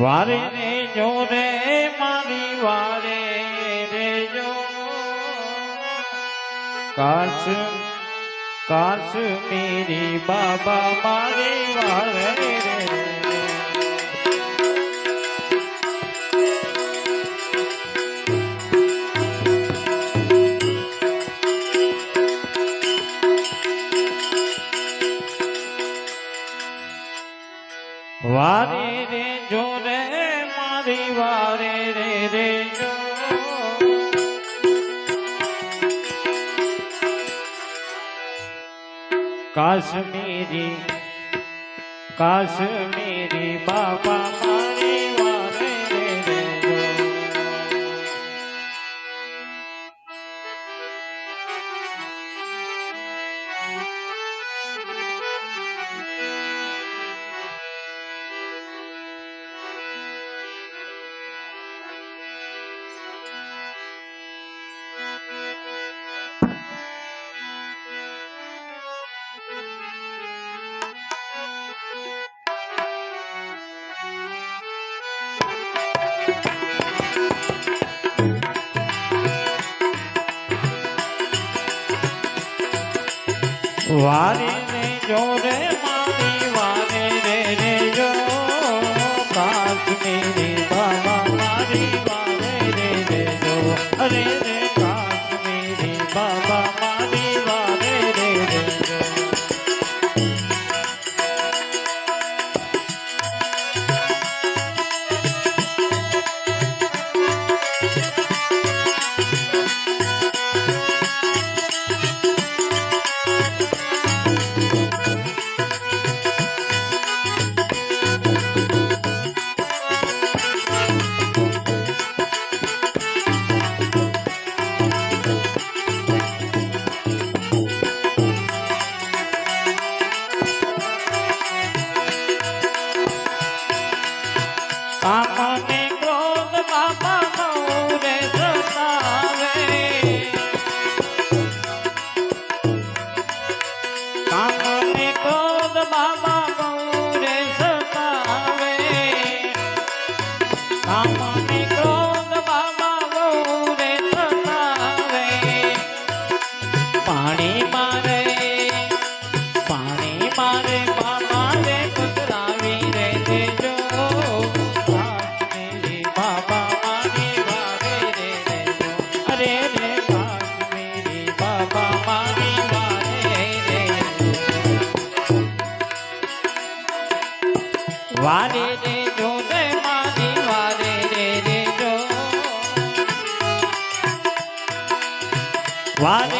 વારે રે જો રે, મારી વારે રે જો. કાશ કાશ મેરી બાબા મારી વારે રે. વારે કાશ્મીરી કાશ્મીરી બાબા વારીને જોરે વારે રે જો. રે મારી વારે રે રે જો. વારે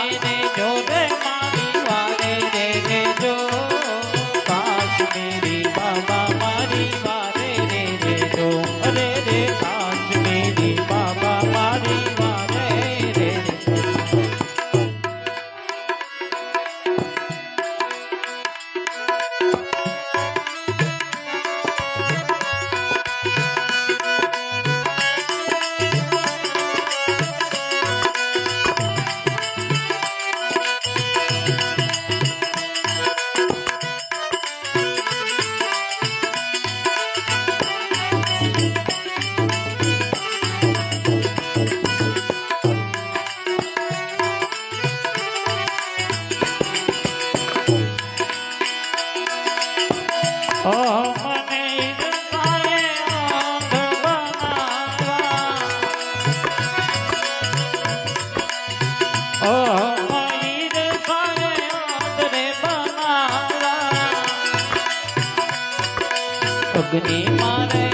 અગ્નિ મારે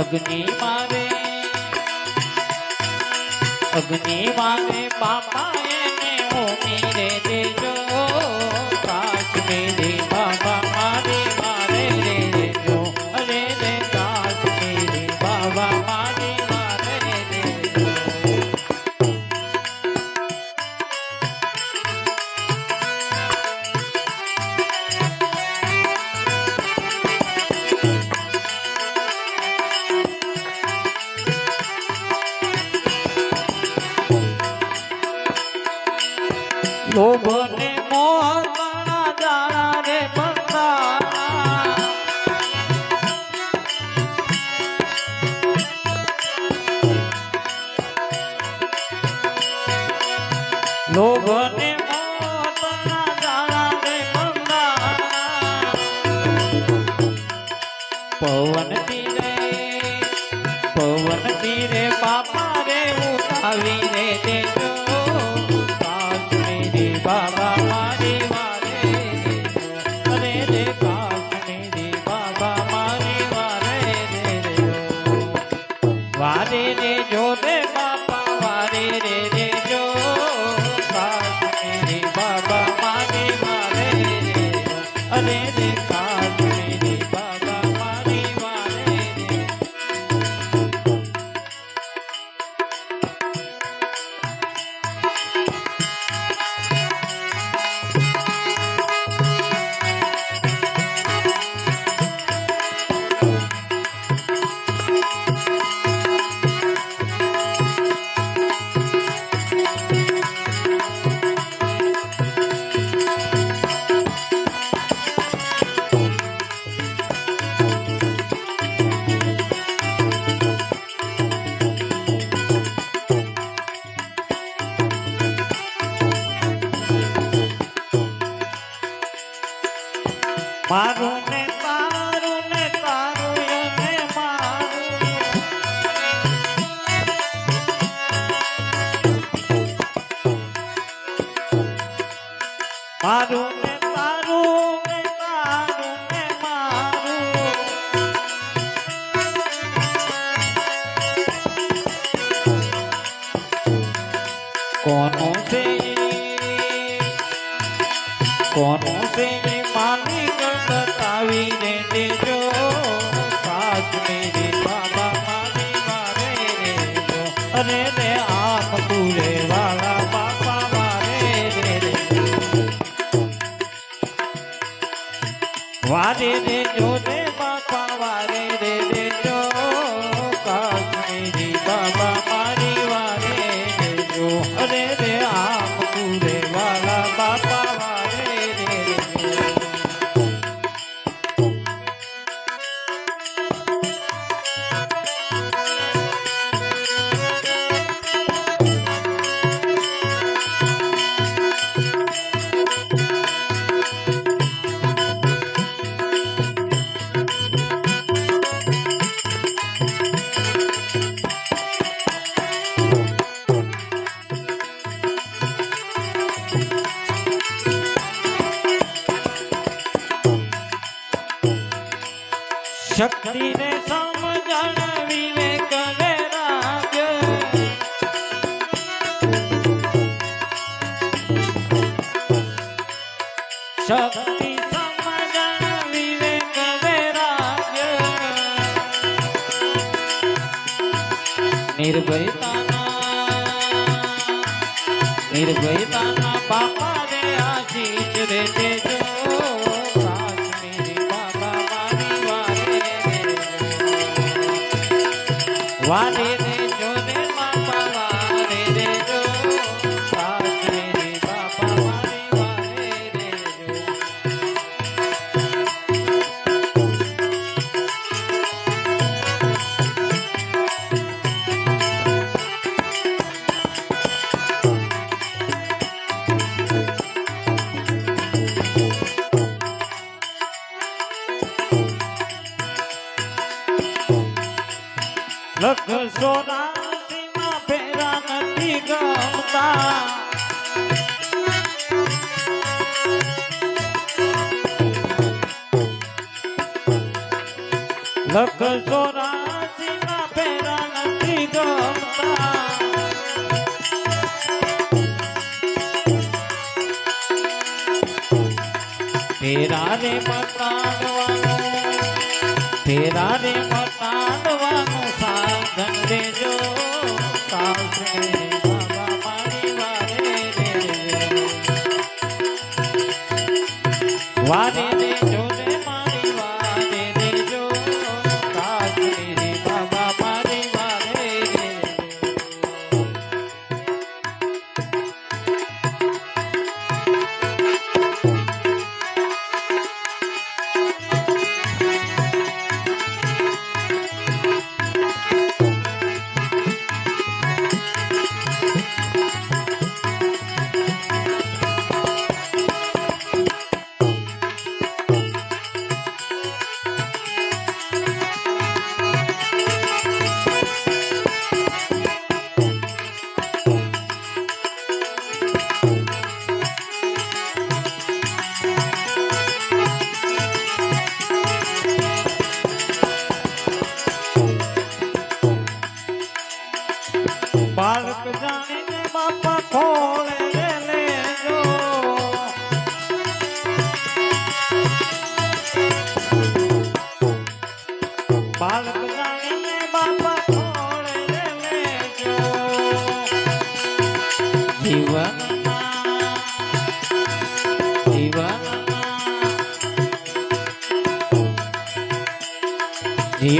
અગ્નિ મારે અગ્નિ મારે બાપા એને ઉમેરે દે. ભોગને મોર દાણા રે ભક્તા. લોભને પવન તીરે પવન તીરે બાપા રે ઉતાવી re re re કોનો છે કોનો છે મારી ગણતાવી ને બાબા મારી મારે રે જો. બાપા મારે રે ભક્તિને સમજણ વિવેક રે રાજ નિર્ભયતા નિર્ભયતા வானே સોરાશીમાં ફેરા નથી ગમતા. લખ સોરાશીમાં ફેરા રે મતાડવાનો ફેરા રે મત thank you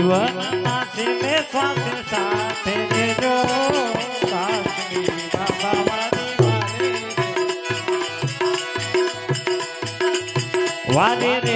જીવનમાં છેલ્લે શ્વાસ સાથે. વારે રે